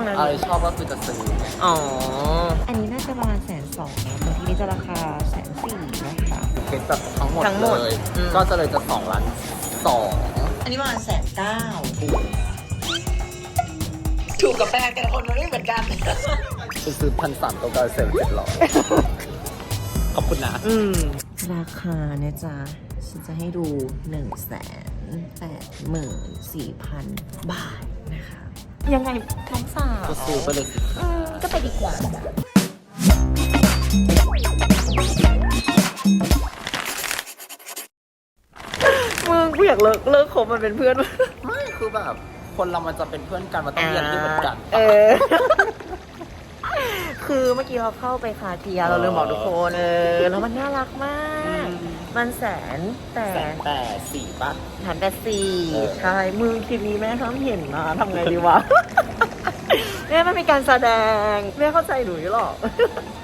ห้องนั้น อะไรชอบก็คือจะซื้ออ๋อ อันนี้น่าจะประมาณแสนสองนะส่วนที่นี่จะราคาแสนสี่นะคะ เคสแบบทั้งหมดทั้งหมดเลย อืม ก็จะเลยจะสองล้านสองอันนี้ประมาณแสนเก้าถูกกับแฟนแต่ละคนมันไม่เหมือนกัน คือซื้อพันสามตัวก็เซ็นเจ็ดร้อยขอบคุณนะ อืม ราคาเนี่ยจ้ะฉันจะให้ดู1นึ่งแสนแปดหมื่นสี่พันบาทนะคะ ยังไงน้องสาวก็ซื้อไปเลยสิอืมก็ไปดีกว่าจ้ะมึงกูอยากเลิกเลิกคบมันเป็นเพื่อน ไม่คือแบบ คนเรามันจะเป็นเพื่อนกันมันต้องเรียนที่เหมือนกัน เออ คือเมื่อกี้เราเข้าไปคาเทียเราลืมบอกทุกคนเออแล้วมันน่ารักมาก มันแสนแต่แสนแต่สี่ป่ะหันแต่สี่เออใช่มึงคลิปนี้แม่ห้ามเห็นนะทำไงดีวะแม่ไม่มีการแสดงแม่เข้าใจหนูอยู่หรอก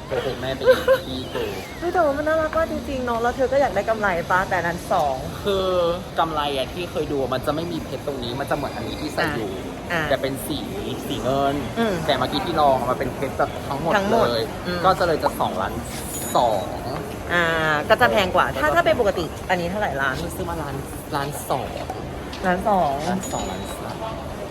โอ้โหแม่เป็นอีพี่กูเฮ้ยแต่ว่ามันน่ารักมากจริงๆเนาะแล้วเธอก็อยากได้กำไรป้าแต่นั้นสองคือกำไรอะที่เคยดูมันจะไม่มีเพชรตรงนี้มันจะเหมือนอันนี้ที่ใส่อยู่ อ่าแต่เป็นสีสีเงิน อืมแต่เมื่อกี้ที่ลองอะมันเป็นเพชรแบบทั้งหมดทั้งหมดเลย อืม ก็จะเลยจะสองล้านสองอ่าก็จะแพงกว่า ถ้าถ้าเป็นปกติอันนี้เท่าไหร่ล้านฉันซื้อมาล้านล้านสองล้านสองล้านสองล้านสาม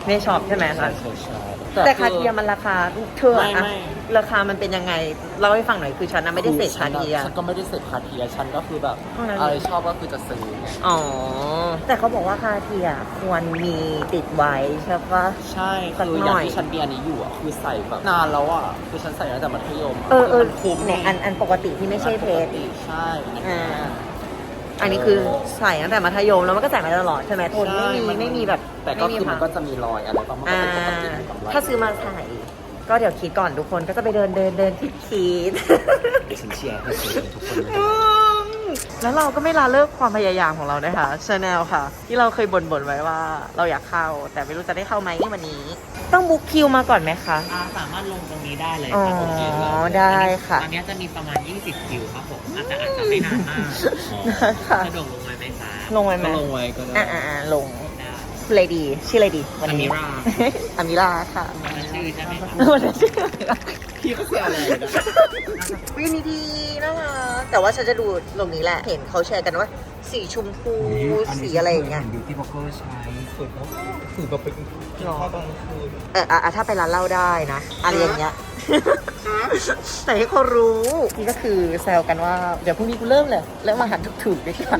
ในช็อปใช่ไหมใช่คะ ใช่ใช่ แต่คาเทียมันราคาเธอไม่อะไม่ ราคามันเป็นยังไงเล่าให้ฟังหน่อยคือฉันนะไม่ได้เสพคาเทีย ฉันก็ไม่ได้เสพคาเทียฉันก็คือแบบเท่านั้น อะไรชอบก็คือจะซื้อไงอ๋อ แต่เขาบอกว่าคาเทียควรมีติดไว้ใช่ปะ ใช่สักคือหน่อย่างอยที่ฉันมีอันนี้อยู่อะคือใส่แบบนานแล้วอะคือฉันใส่ตั้งแต่มัธยมเออเออมันคุ้มเนี่ยอันอันปกติที่ไม่ใช่เพชรใช่อันนี้อ่า อันนี้คือใส่ตั้งแต่มัธยมแล้วมันก็ใส่มาตลอดใช่ไหมทนไม่มีใช่ไม่มีแบบแต่ก็ไม่มีคือมันพัก็งจะมีรอยอะไรประมาณอ่าเป็นปกติของเราถ้าซื้อมาใส่ก็เดี๋ยวคิดก่อนทุกคนก็จะไปเดินเดินเดินคิดคิด เดี๋ยวฉันเชียร์ให้ซื้อทุกคนเลย แล้วเราก็ไม่ละเลิกความพยายามของเรานะคะชาแนลค่ะ ที่เราเคยบ่นๆไว้ว่าเราอยากเข้า แต่ไม่รู้จะได้เข้าไหมวันนี้ ต้องบุ๊กคิวมาก่อนไหมคะ อ่าสามารถลงตรงนี้ได้เลยอ๋อครับผมยืนรอได้ค่ะ ตอนนี้จะมีประมาณ 20 คิวครับผมอาจจะอาจจะไม่นานมากค่ะ สะดวกลงไหมไหมคะลงไว้ไหมก็ลงไว้ก็ได้อ่าอ่าลงได้เลยดีชื่ออะไรดีวันนี้ Amira อามิราค่ะวันนั้นชื่อใช่ไหมครับ วันนี้ชื่อ อะไรนะพี่ก็เสียอะไรนะวินีดีนะคะแต่ว่าฉันจะดูตรงนี้แหละ เห็นเขาแชร์กันว่า สีชมพูสีอะไรอย่างเงี้ยบิวตี้บล็อกเกอร์ใช้สวยมากถือแบบเป็นข้าวตอนกลางคืนเอออะอะถ้าไปร้านเหล้าได้นะอะไรอย่างเงี้ยแต่ให้เขารู้นี่ก็คือแซวกันว่า เดี๋ยวพรุ่งนี้กูเริ่มเลยเริ่มอาหารถูกๆดีกว่า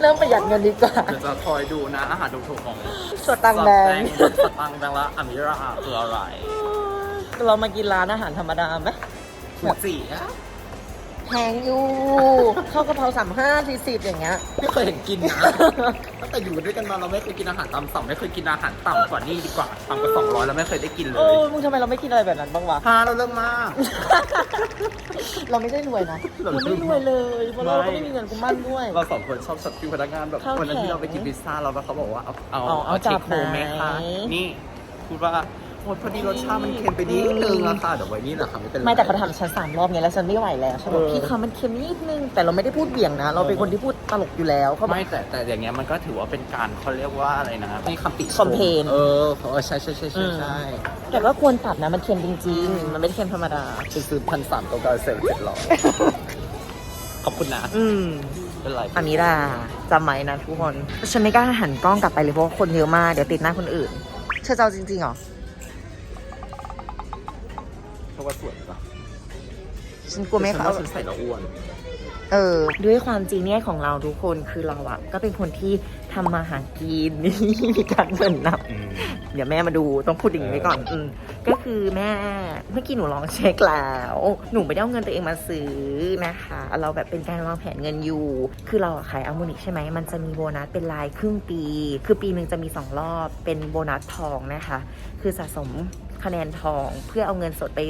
เริ่มประหยัดเงินดีกว่าเดี๋ยวจะคอยดูนะอาหารถูกๆของสตังค์แบงค์สตังค์แบงค์ละอามิราคืออะไร เรามากินร้านอาหารธรรมดาไหมฟูจิอะแพงอยู่ข้าวกะเพราสามห้าสี่สิบอย่างเงี้ย ไม่เคยเห็นกินนะตั้งแต่อยู่ด้วยกันมาเราไม่เคยกินอาหารตามสั่งไม่เคยกินอาหารต่ำกว่านี้ดีกว่าต่ำกว่าสองร้อยแล้วไม่เคยได้กินเลโอ้ยมึงทำไมเราไม่กินอะไรแบบนั้นบ้างวะ พาเราเริ่มมาก เราไม่ได้รวยนะเราเราไม่รวยเลยเพราะเราก็ไม่มีเงินกูมั่นด้วย เราสองคนชอบช็อตฟิวพนักงานแบบข้าววันนั้นที่แข็งเราไปกินพิซซ่าเราแล้วเขาบอกว่าเอาเอาอ๋อเอาเอาจัเทบคโฮมไหมคะไหมนี่พูดว่า โอ้พอดีรสชาติมันเค็มไปนิดนึงอะค่ะเดี๋ยวไว้นี่แหละค่ะไม่เป็นไร ไม่แต่เขาทำฉันสามรอบไงแล้วฉันไม่ไหวแล้วฉันบอกเออ พี่คะมันเค็มนิดนึงแต่เราไม่ได้พูดเบี่ยงนะ เราเป็นคนที่พูดตลกอยู่แล้วเขาบอก ไม่แต่แต่อย่างเงี้ยมันก็ถือว่าเป็นการเขาเรียกว่าอะไรนะมีคำติชม Complain เออเออใช่ใช่ใช่ใช่ใช่แต่ว่าควรปรับนะมันเค็มจริงๆ มันไม่ได้เค็มธรรมดา ไปซื้อพันสามตัวก็เสร็จเจ็ดร้อยขอบคุณนะอืม เป็นไรอามิราจำไหมนะทุกคน ฉันไม่กล้าหันกล้องกลับไปเลยเพราะว่าคนเยอะมาก เดี๋ยวติดหน้าคนอื่น เธอจะเอาจริงๆเหรอ เพราะว่าสวยปะฉันกลัวไม่ฉันเขาว่าฉันใส่แล้วอ้วน เออ ด้วยความจริงเนี่ยของเราทุกคนคือเราอะก็เป็นคนที่ทำมาหากิน มีการเงินนับ เดี๋ยวแม่มาดูต้องพูดอย่างนี้ไว้ก่อนอืมก็คือแม่เมื่อกี้หนูลองเช็คแล้ว หนูไม่ได้เอาเงินตัวเองมาซื้อนะคะ เราแบบเป็นการวางแผนเงินอยู่ คือเราอะขายอัลโมนิกใช่ไหมมันจะมีโบนัสเป็นรายครึ่งปี คือปีหนึ่งจะมีสองรอบเป็นโบนัสทองนะคะ คือสะสม คะแนนทอง เพื่อเอาเงินสดไป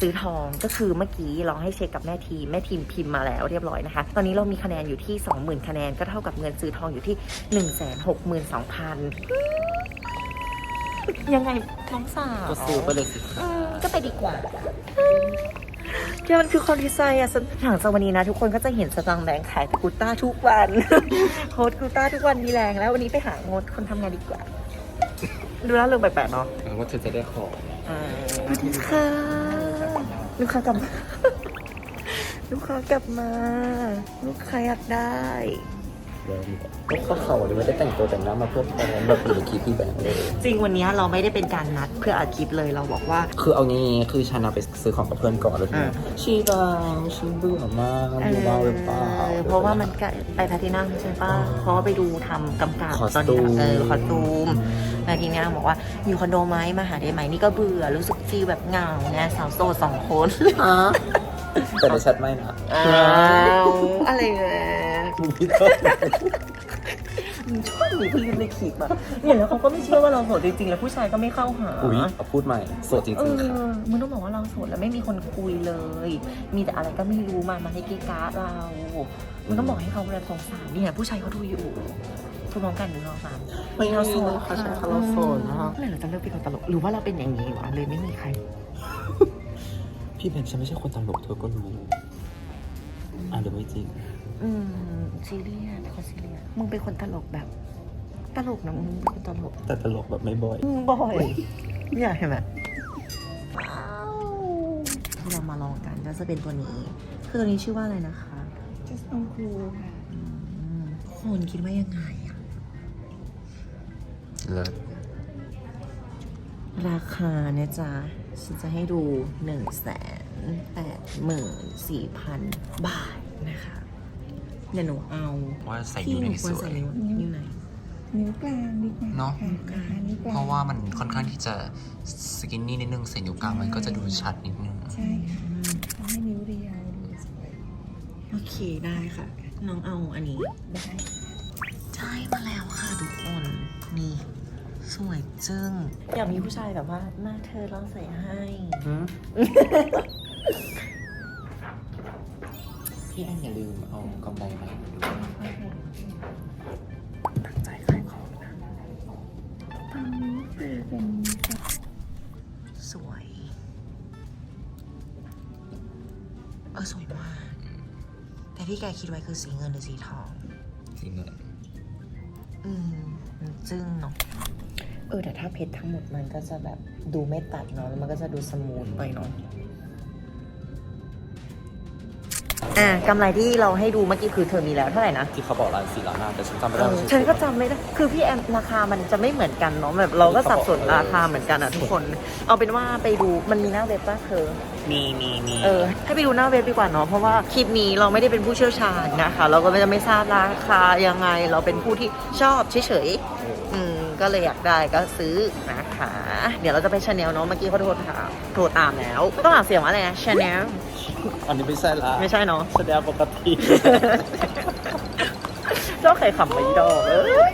ซื้อทองก็คือเมื่อกี้ลองให้เช็คกับแม่ทีมแม่ทีมพิมพ์มาแล้วเรียบร้อยนะคะ ตอนนี้เรามีคะแนนอยู่ที่ 20,000 คะแนนก็เท่ากับเงินซื้อทองอยู่ที่ 162,000 ยังไงน้องสาวก็ซื้อไปเลยสิอืมก็ไปดีกว่าแค่มันคือความดีใจอะสหลังจากวันนี้นะ ทุกคนก็จะเห็นสตางค์แบงค์ขายแต่กูต้าทุกวันโฮสต์กูต้าทุกวันมีแรงแล้ววันนี้ไปหาโฮสต์คนทำงานดีกว่า ดูน่าเรื่องแปลกๆเนาะว่าเธอจะได้ของสวัสดีค่ะ ลูกค้ากลับมา ลูกค้ากลับมา ลูกค้าอยากได้ ก็ข้อเขาเลยไม่ได้แต่งตัวแต่งหน้ามาเพื่อแบงค์แบบอยู่ในคลิปพี่แบงค์เลยจริงวันนี้เราไม่ได้เป็นการนัดเพื่ออัดคลิปเลยเราบอกว่า คือเอางี้คือฉันเอาไปซื้อของกับเพื่อนก่อนแล้วทีนี้อ่าชีบางชีเบื่อมากดูมากเลยเปล่าเออเพราะว่ามันใกล้ไปแพลทินัมใช่ป่ะเพราะว่าไปดูทำกำกับคอสตอนตูนี้มเออคอสตูมแล้วทีเนี้ยบอกว่าอยู่คอนโดไหมมาหาได้ไหมนี่ก็เบื่อรู้สึกฟีลแบบเหงาไงสาวโสดสองคนฮะแต่ในแชทไม่นะอ้าวอะไรเนี่ย พี่ต้นมึงชอบมีพี่ในคลิปอะเนี่ยแล้วเขาก็ไม่เชื่อว่าเราโสดจริงๆ แล้วผู้ชายก็ไม่เข้าหา อุ้ยเอาพูดใหม่โสดจเอริงๆค่ะอมึงต้องบอกว่าเราโสดแล้วไม่มีคนคุยเลย มีแต่อะไรก็ไม่รู้มามาให้กีการ์ดเรามึงต้องบอกให้เขาแบบสงสารเนี่ยผู้ชายเขาดูอยู่ทุกน้องกันดูน้องสามไม่เอาโสดค่ะใช่ค่ะเราโสดนะคะ เมื่อไหร่เราจะเลิกเป็นคนตลกหรือว่าเราเป็นอย่างนี้วะเลยไม่มีใคร พี่แบงค์ฉันไม่ใช่คนตลกเธอก็รู้ อะเดี๋ยวไม่จริง อืมซีเรียสเขาซีเรียสมึงเป็นคนตลกแบบ ตลกนะมึงเป็นคนตลกแต่ตลกแบบไม่บ่อยอืมบ่อยเนี่ยเห็นไหมที่เรามาลองกันก็จะเป็นตัวนี้ คือตัวนี้ชื่อว่าอะไรนะคะ just on cool ค่ะอืมคนคิดว่ายังไงอะเลิศราคาเนี่ยจ้ะฉันจะให้ดู1นึ่งแสน แปดหมื่นสี่พันบาทนะคะเดี๋ยวหนูเอาว่าใส่ที่นิ้วหไหนูนควรสวใส่ยนิ้วนิ้วไหน นิ้วกลางดีกว่าเนอะ ค่นิ้วกลางเพราะว่ามันค่อนข้างที่จะสกินนี่นิดนึงใส่นิ้วกลางมันก็จะดูชัดนิดนึง ใช่ค่ะทำให้นิ้วเรียวดูสวยโอเคได้ค่ะ น้องเอาอันนี้ ได้ใช่มาแล้วค่ะทุกคน นี่ สวยจึ้ง อยากมีผู้ชายแบบว่าหน้าเธอลองใส่ให้ พี่แอนอย่าลืมเอากำไรมาให้ดูตั้งใจขายของนะตอนนี้คือเป็นสวยเออสวยมาก แต่ที่แกคิดไว้คือสีเงินหรือสีทองจริงเลยอืมมันจึ้งเนาะเออแต่ถ้าเพชรทั้งหมดมันก็จะแบบดูไม่ตัดเนาะแล้วมันก็จะดูสมูทไปเนาะ อะกำไรที่เราให้ดูเมื่อกี้คือเธอมีแล้วเท่าไหร่นะ ที่เขาบอกร้านสี่ล้านห้าแต่ฉันจำไม่เอได้อว่าฉันก็จำไม่ได้ คือพี่แอมราคามันจะไม่เหมือนกันเนาะแบบเราก็สับสนราคาเหมือนกันอะทุกคน เอาเป็นว่าไปดูมันมีหน้าเว็บป่ะเธอ มีมีมีเออให้ไปดูหน้าเว็บดีกว่าเนาะเพราะว่าคลิปนี้เราไม่ได้เป็นผู้เชี่ยวชาญนะคะ เราก็จะไม่ทราบราคายังไง เราเป็นผู้ที่ชอบเฉยๆอืม ก็เลยอยากได้ก็ซื้อนะคะ เดี๋ยวเราจะไปชาแนลเนาะเมื่อกี้เขาโทรถามโทรตามแล้วต้องอ่านเสียงว่าอะไรนะชาแนลอันนี้ไม่ใช่ละไม่ใช่เนาะแสดงปกติเจ้าไข่ขำไปดอกเอ้ย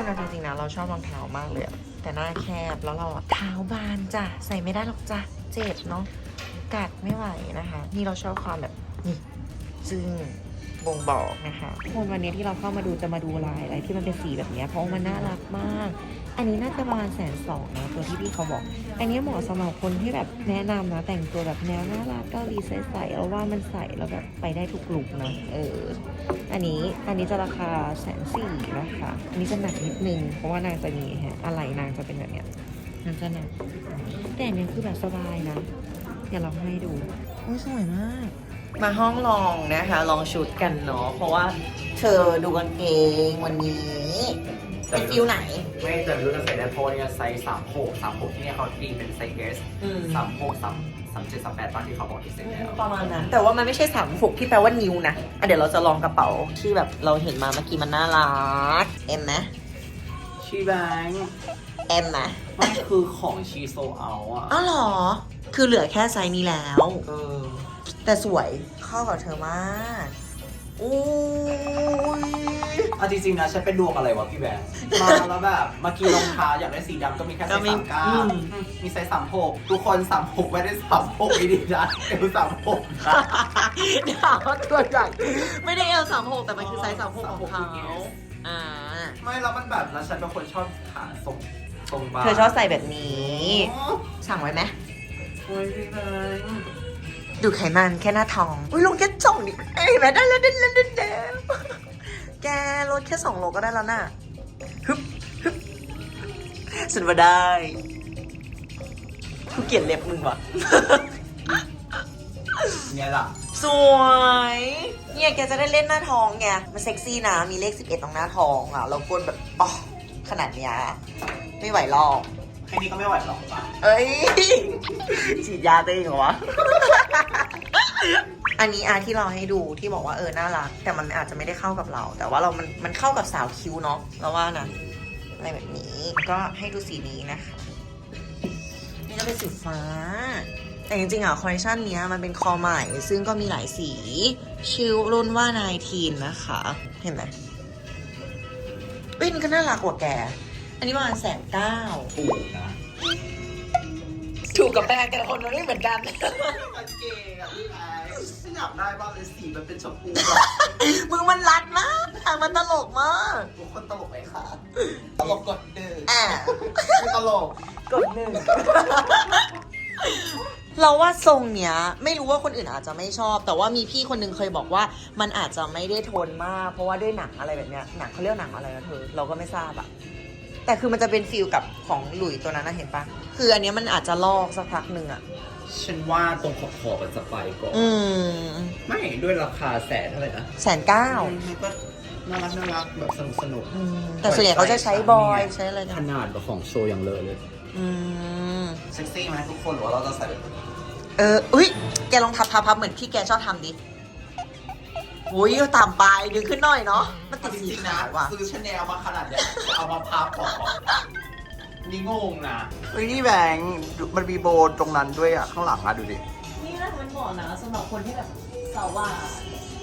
คนเอาจริงๆนะเราชอบรองเท้ามากเลยอะแต่หน้าแคบแล้วเราอะเท้าบานจ้ะใส่ไม่ได้หรอกจ้ะเจ็บเนาะกัดไม่ไหวนะคะ นี่เราชอบความแบบนี่ซึ่งบ่งบอกนะคะคนวันนี้ที่เราเข้ามาดูจะมาดูลายอะไรที่มันเป็นสีแบบนี้เพราะมันน่ารักมาก อันนี้น่าจะประมาณแสนสองนะตัวที่พี่เขาบอก อันนี้เหมาะสำหรับคนที่แบบแนะนำนะแต่งตัวแบบแนวน่ารักเกาหลีใสๆแล้วว่ามันใส่แล้วแบบไปได้ทุกลุคนะเออ อันนี้อันนี้จะราคาแสนสี่นะคะอันนี้จะหนักนิดนึง เพราะว่านางจะมีฮะอะไรนางจะเป็นแบบเนี้ยนางจะหนักแต่อันเนี้ยคือแบบสบายนะเดี๋ยวเราให้ดูโอ้ยสวยมาก มาห้องลองนะคะ ลองชุดกันเนาะเพราะว่าเธอดูกางเกงวันนี้เป็นฟิวไหน ไม่แต่ไม่รู้จะใส่ได้เพราะว่าเนี่ยไซส์สามหกสามหกที่เนี่ยเขาตีเป็นไซส์เอสอืมสามหกสาม สามเจ็ดสามแปดตอนที่เขาบอกที่เซ็นแล้ว ประมาณนั้น แต่ว่ามันไม่ใช่สามหกที่แปลว่านิ้วนะอะเดี๋ยวเราจะลองกระเป๋าที่แบบเราเห็นมาเมื่อกี้มันน่ารัก เอ็มไหมชีแบงค์เอ็มไหมมันคือของชีโซเอาอะอ้าวเหรอ คือเหลือแค่ไซส์นี้แล้ว เออ แต่สวยเข้ากับเธอมากอุ้ย เอาจริงๆนะฉันเป็นดวงอะไรวะพี่แบงค์มาแล้วแบบเมื่อกี้รองเท้าอยากได้สีดำก็มีแค่ไซส์สามเก้ามีไซส์สามหกทุกคนสามหกไม่ได้สามหกไม่ดีนะเอวสามหกนะดาวตัวใหญ่ไม่ได้เอลสามหกแต่มันคือไซส์สามหกของเขาอ่าไม่แล้วมันแบบแล้วฉันเป็นคนชอบขาทรงทรงบาร์เธอชอบใส่แบบนี้สั่งไว้ไหมโอ้ยพี่แบงค์ ดูไขมันแค่หน้าท้อง อุ้ยลงแค่สองนิดเอ้ยแม่ได้แล้วได้แล้วได้แล้ว แกลดแค่สองโลก็ได้แล้วน่ะฮึบฮึบสุดว่าได้กูเกลียดเล็บมึงว่ะเนี่ยล่ะ สวย เนี่ยแกจะได้เล่นหน้าท้องไง มันเซ็กซี่นะ มีเลข 11 ตรงหน้าท้องอะ เรากดแบบอ๋อขนาดเนี้ย ไม่ไหวหรอก แค่นี้ก็ไม่ไหวหรอกปะเอ้ย ฉีดยาตัวเองเหรอวะ อันนี้อาที่เราให้ดูที่บอกว่าเออน่ารัก แต่มันอาจจะไม่ได้เข้ากับเรา แต่ว่าเรามันมันเข้ากับสาวคิ้วเนาะเราว่านะอะไรแบบนี้ก็ให้ดูสีนี้นะคะนี่ก็เป็นสีฟ้า แต่จริงๆอะคอลเลคชันเนี้ยมันเป็นคอใหม่ ซึ่งก็มีหลายสี ชื่อรุ่นว่านายทีนนะคะ เห็นไหมเอ้ยนี่ก็น่ารักกว่าแก อันนี้ประมาณแสนเก้าถูกนะถูกกับแปลแต่ละคนมันไม่เหมือนกันมันเก๋อะพี่แบงค์ฉั นอยากได้บ้างเลยสีมันเป็นชมพูแบบมึงมันรัดมากอะมันตลกมากทุกคนตลกไหมคะตลกกดดึงอะไม่ตลกกดหนึ่งเราว่าทรงเนี้ย ไม่รู้ว่าคนอื่นอาจจะไม่ชอบ แต่ว่ามีพี่คนหนึงเคยบอกว่า มันอาจจะไม่ได้ทนมาก เพราะว่าด้วยหนังอะไรแบบเนี้ยหนังเขาเรียกหนังอะไรนะเธอเราก็ไม่ทราบอะแต่คือมันจะเป็นฟิลกับของหลุยตัวนั้นนะเห็นปะคืออันเนี้ยมันอาจจะลอกสักพักหนึ่งอะ ฉันว่าตรงขอบขอบมันจะไปก่อน อืมไม่ด้วยราคาแสนเท่าไหร่นะแสนเก้ามันก็น่ารักน่ารักแบบสนุกสนุกอืมแต่ส่วนใหญ่เขาจะใช้บอยใช้อะไรขกันนาดแบบของโชว์อย่างเลอะเลย อืมเซ็กซี่ไหมทุกคนหรือว่าเราจะใส่แบบเอออุ้ยแกลองพับพับพับเหมือนที่แกชอบทำดิโอ้ยต่ำไปดึงขึ้นหน่อยเนาะมันติดสีขาวว่ะซื้อชาแนลมาขนาดเนี้ยเอามาพับก่อน นี่งงนะเฮ้ยนี่แบงค์มันมีโบตรงนั้นด้วยอะข้างหลังอะดูดิ นี่นะมันเหมาะนะสำหรับคนที่แบบสาวว่า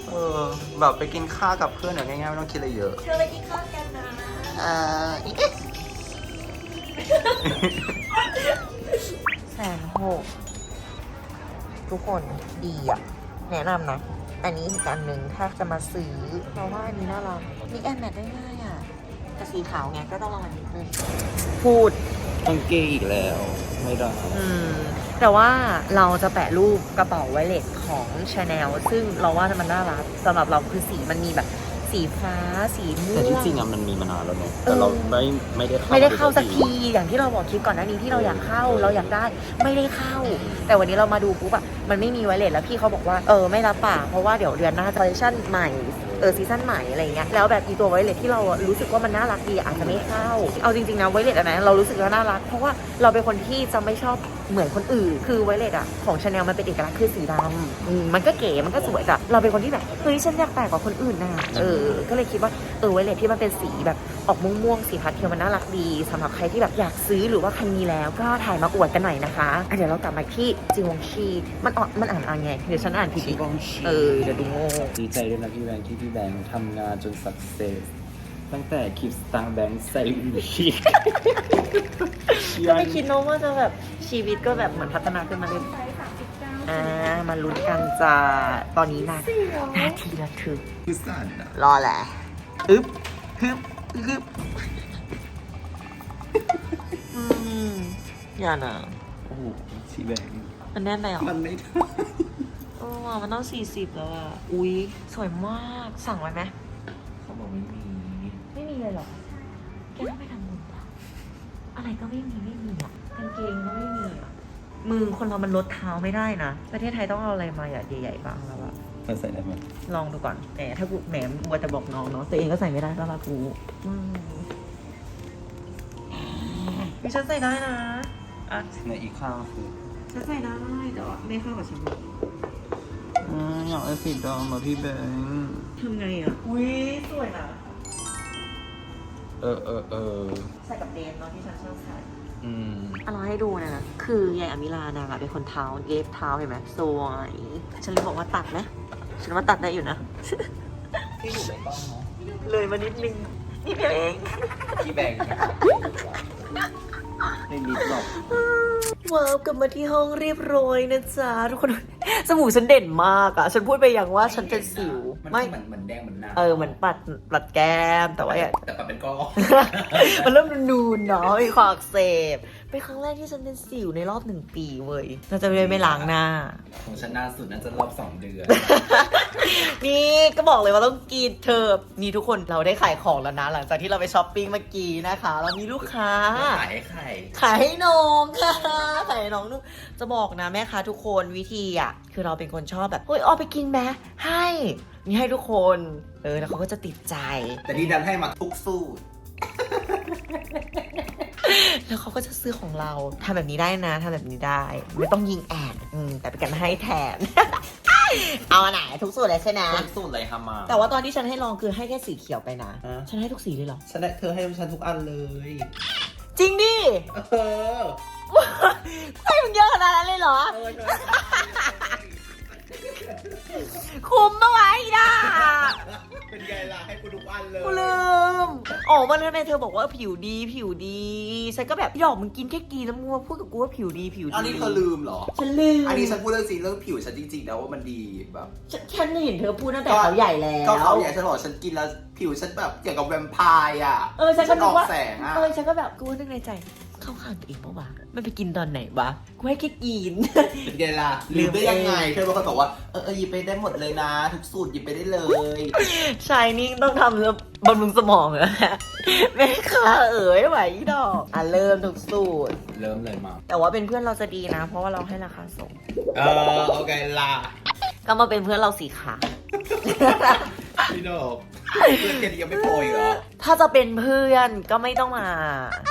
เออ แบบไปกินข้าวกับเพื่อนอย่างง่ายๆไม่ต้องคิดอะไรเยอะ เธอไปกินข้าวกันนะอ่าแสนหกทุกคนดีอะ แนะนำนะ อันนี้อีกอันหนึ่งถ้าจะมาซื้อ เพราะว่าอันนี้น่ารักมิกแอนแมทได้ง่ายอะแต่ สีขาวไงก็ต้องระวังนิดนึงพูดกางเกงอีกแล้ว ไม่ได้ อืม แต่ว่าเราจะแปะรูปกระเป๋าไวเลสของ Chanel ซึ่งเราว่ามันน่ารักสำหรับเราคือสีมันมีแบบ สีฟ้าสีม่วงแต่ที่จริงอะมันมีมานานแล้วเนอะเออแต่เราไม่ไม่ได้เข้าไม่ได้เข้าสักทีอย่างที่เราบอกคลิปก่อนหน้านี้ที่เราอยากเข้าเราอยากได้ไม่ได้เข้า แต่วันนี้เรามาดูปุ๊บอะมันไม่มีไวเลสแล้วพี่เขาบอกว่าเออไม่รับปากเพราะว่าเดี๋ยวเดือนหน้าจะคอลเลคชั่นใหม่ เออซีซั่นใหม่อะไรเงี้ยแล้วแบบอีตัวไวเลตที่เรารู้สึกว่ามันน่ารักดีอาจจะไม่เข้า เอาจริงๆนะไวเลตอันนั้นเรารู้สึกว่าน่ารัก เพราะว่าเราเป็นคนที่จะไม่ชอบ เหมือนคนอื่น คือไวเลสอะของชาแนลมันเป็นเอกลักษณ์คือสีดำอืมมันก็เก๋มันก็สวยแต่เราเป็นคนที่แบบเฮ้ยฉันอยากแปลกกว่าคนอื่นนะเออ ก็เลยคิดว่าเออไวเลสที่มันเป็นสีแบบออกม่วงๆสีพาสเทลมันน่ารักดีสำหรับใครที่แบบอยากซื้อหรือว่าใครมีแล้วก็ถ่ายมาอวดกันหน่อยนะคะอะเดี๋ยวเรากลับมาที่จิงวงชีมันอ่านมันอ่านอะไรไงเดี๋ยวฉันอ่านผิดชิอีกบองชีเออเดี๋ยวดูโง่ ดีใจด้วยนะพี่แบงค์ที่พี่แบงค์ทำงานจนสักเซส ตั้งแต่คลิปสตาร์แบงค์ใส่ลิชีก็ไม่คิดเนอะว่าจะแบบชีวิตก็แบบเหมือนพัฒนาขึ้นมาเรื่อยอ่ามาลุ้นกันจะตอนนี้นะนาทีละถึงคือสั่นอะรอแหละอึ๊บฮึบฮึบอืมอย่านะโอ้โหชีแบงค์มันแน่นไปเหรอมันไม่ได้เออว่ะมันต้องสี่สิบแล้วอะ อุ๊ย สวยมากสั่งไว้ไหมเขาบอกไม่มีไม่มีเลยเหรอแกต้องไปทำบุญปะอะไรก็ไม่มีไม่มีอะกางเกงก็ไม่มีอะมือคนเรามันลดเท้าไม่ได้นะ ประเทศไทยต้องเอาอะไรมาอย่างใหญ่ๆบ้างแล้วอะเธอใส่ได้ไหมลองดูก่อนแหมถ้ากูแหมมัวแต่บอกน้องเนาะตัวเองก็ใส่ไม่ได้แล้วล่ะกูอืมพี่ฉันใส่ได้นะอะในอีกข้างคือฉันใส่ได้แต่ว่าไม่เข้ากับฉันหรอกอ่าอยากได้สีดำมาพี่แบงค์ทำไงอะอุ้ยสวยนะ เออเออเออใส่กับเดนเนาะที่ฉันชอบใส่อืมเอาเราให้ดูนะนะคือยายอามิลานางอะเป็นคนเท้าเล็บเท้าเห็นไหมสวยฉันเลยบอกว่าตัดไหมฉันว่าตัดได้อยู่นะ ที่อยู่ในกล้องเนาะเลยมานิดนึงนิดเดียวเองพี่แบงค์ไม่นิดหรอกว้าวกลับมาที่ห้องเรียบร้อยนะจ๊ะทุกคนจมูกฉันเด่นมากอะฉันพูดไปอย่างว่าฉันเป็นสิว มันไม่ เหมือนเหมือนแดงเหมือนน้ำเออเหมือนปัดปัดแก้มแต่ว่าอย่า แต่ปัดเป็นก้อน มันเริ่มนูนๆเนาะมีความอักเสบเป็นครั้งแรกที่ฉันเป็นสิวในรอบหนึ่งปีเว้ยน่าจะไม่ได้ไม่ล้างหน้า ของฉันนานสุดน่าจะรอบสองเดือน นี่ก็บอกเลยว่าต้องกินเธอนี่ทุกคนเราได้ขายของแล้วนะ หลังจากที่เราไปช้อปปิ้งเมื่อกี้นะคะ เรามีลูกค้า ขายให้ไข่ขายให้น้องค่ะ ขายให้น้องนุจะบอกนะแม่ค้าทุกคนวิธีอะ คือเราเป็นคนชอบแบบเฮ้ยเอาไปกินไหมให้ นี่ให้ทุกคน เออ แล้วเขาก็จะติดใจ แต่นี่ดันให้มาทุกสูตรแล้วเขาก็จะซื้อของเราทำแบบนี้ได้นะทำแบบนี้ได้ ไม่ต้องยิงแอดอืมแต่เป็นการให้แทน เอาอันไหนทุกสูตรเลยใช่ไหมทุกสูตรเลยฮามา แต่ว่าตอนที่ฉันให้ลองคือให้แค่สีเขียวไปนะอะฉันให้ทุกสีเลยเหรอ ฉันได้เธอให้ฉันทุกอันเลย จริงดิ เออ ให้มึงเยอะขนาดนั้นเลยเหรอ เออเธอ คุ้มปะวะไอ้ด่าเป็นไงล่ะให้กูทุกอันเลยกูลืมอ๋อวันนั้นแม่เธอบอกว่าผิวดีผิวดี ฉันก็แบบพี่ดอกมึงกินแค่กีแล้วมึงมาพูดกับกูว่าผิวดีผิวดีอันนี้เธอลืมเหรอ ฉันลืมอันนี้ฉันพูดเรื่องจริงเรื่องผิวฉันจริงๆนะว่ามันดีแบบฉันฉันเห็นเธอพูดตั้งแต่เขาใหญ่แล้วก็เขาอยากฉันบอกฉันกินแล้วผิวฉันแบบอย่างกับแวมไพร์อะเออฉันก็อนึอกกว่าแสงอะเออฉันก็แบบกูนึกในใจ เข้าข้างตัวเองปะวะมันไปกินตอนไหนวะกูให้แค่กิน เป็นไงล่ะลืลืมมได้ยังไงเธอบางคนบอกว่าเออเออหยิบไปได้หมดเลยนะทุกสูตรหยิบไปได้เลยชายนิ่งต้องทำแล้วบำรุงสมองแล้วแหละแม่ค้าเอ๋ยไหวอีดอกอะเริ่มทุกสูตร เริ่มเลยมาแต่ว่าเป็นเพื่อนเราจะดีนะ เพราะว่าเราให้ราคาส่งเออโอเคล่ะ ก็มาเป็นเพื่อนเราสีขาพี่โดกเพื่อนแค่นี้ยังไม่พออีกเหรอถ้าจะเป็นเพื่อนก็ไม่ต้องมา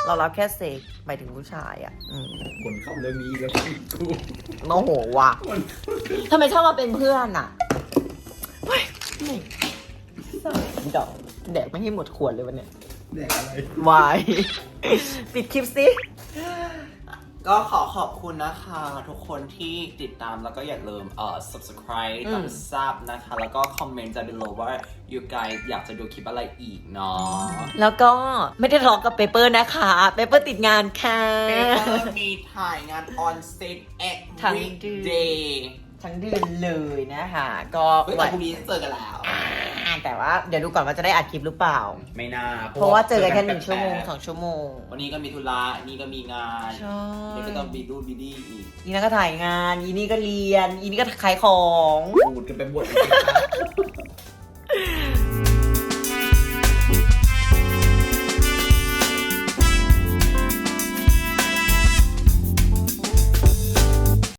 เรารับแค่เซ็กหมายถึงผู้ชายอะอืมคนเข้าเรื่องนี้แล้วพี่กูโมโหว่ะทำไมชอบมาเป็นเพื่อนอะเฮ้ยนี่สายดอกแดกไม่ให้หมดขวดเลยวันเนี้ยแดกอะไร วาย ปิดคลิปสิ ก็ขอขอบคุณนะคะ ทุกคนที่ติดตามแล้วก็อย่าลืมเอ่อ subscribe อืม ตามซับนะคะ แล้วก็คอมเมนต์จะ below ว่า you guys อยากจะดูคลิปอะไรอีกเนาะแล้วก็ไม่ได้ทะเลาะกับเปเปอร์นะคะ เปเปอร์ติดงานค่ะ เปเปอร์มีถ่ายงาน on set ทั้ง every เดือน day ทั้งเดือนเลยนะคะก็เฮ้ยแต่พรุ่งนี้เจอกันแล้ว อ่าแต่ว่าเดี๋ยวดูก่อนว่าจะได้อัดคลิปหรือเปล่า ไม่น่าเพราะว่าเจอกันแค่หนึ่งชั่วโมงสองชั่วโมงวันนี้ก็มีธุระนี่ก็มีงานใช่นี่ก็ต้องบีดูบีดีอีกอีนั่นก็ถ่ายงานอีนี่ก็เรียนอีนี่ก็ขายของ พูดกันไปหมดเลยครับ